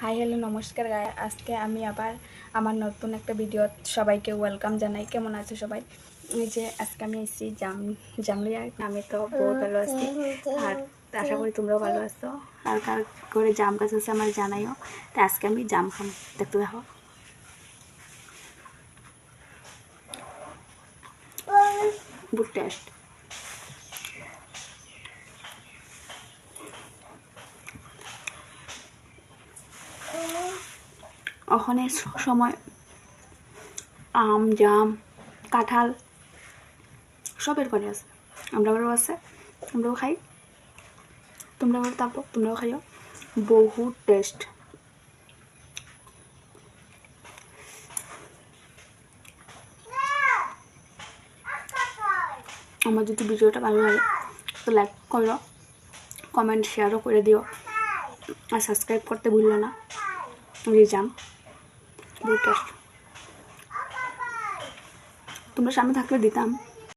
Hi hello নমস্কার গায়ে আজকে আমি আবার আমার নতুন একটা ভিডিও সবাইকে ওয়েলকাম জানাই। কেমন আছে সবাই? এই যে আজকে আমি এসেছি জাম জামলিয়া আমি তো বহুত ভালো আছি। আর আশা করি তোমরাও ভালো আছো। আর কার করে জাম গাছ আছে আমার জানাইও। তো আজকে আমি জাম খাম। দেখতে দেখো গুড টেস্ট ওখানে সময় আম, জাম, কাঁঠাল সবের পরে আছে। আমরা আছে, আমরাও খাই। তোমরা ঘরে থাকো, তোমরাও খাইও। বহুত টেস্ট আমার যদি ভিডিওটা ভালো লাগে, তো লাইক করো কমেন্ট শেয়ারও করে দিও। আর সাবস্ক্রাইব করতে ভুললো না। দিয়ে যান বহুত তোমরা সামনে থাকলে দিতাম।